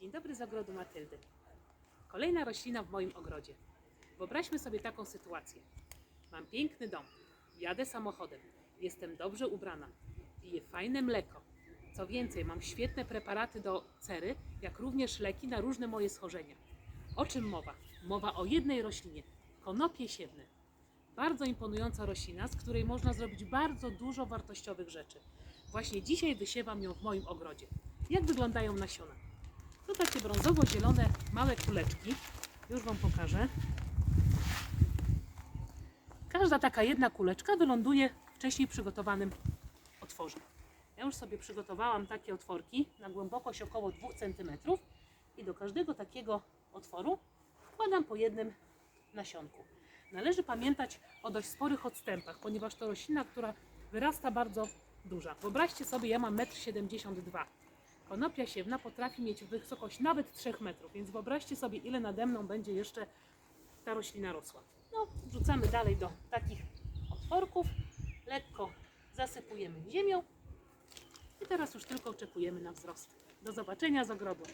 Dzień dobry z ogrodu Matyldy. Kolejna roślina w moim ogrodzie. Wyobraźmy sobie taką sytuację. Mam piękny dom, jadę samochodem, jestem dobrze ubrana, piję fajne mleko. Co więcej, mam świetne preparaty do cery, jak również leki na różne moje schorzenia. O czym mowa? Mowa o jednej roślinie konopie siewne. Bardzo imponująca roślina, z której można zrobić bardzo dużo wartościowych rzeczy. Właśnie dzisiaj wysiewam ją w moim ogrodzie. Jak wyglądają nasiona? Takie brązowo-zielone małe kuleczki. Już Wam pokażę. Każda taka jedna kuleczka wyląduje w wcześniej przygotowanym otworze. Ja już sobie przygotowałam takie otworki na głębokość około 2 cm i do każdego takiego otworu wkładam po jednym nasionku. Należy pamiętać o dość sporych odstępach, ponieważ to roślina, która wyrasta bardzo duża. Wyobraźcie sobie, ja mam 1,72 m. Konopia siewna potrafi mieć wysokość nawet 3 metrów, więc wyobraźcie sobie, ile nade mną będzie jeszcze ta roślina rosła. No, wrzucamy dalej do takich otworków, lekko zasypujemy ziemią i teraz już tylko oczekujemy na wzrost. Do zobaczenia z ogrodu.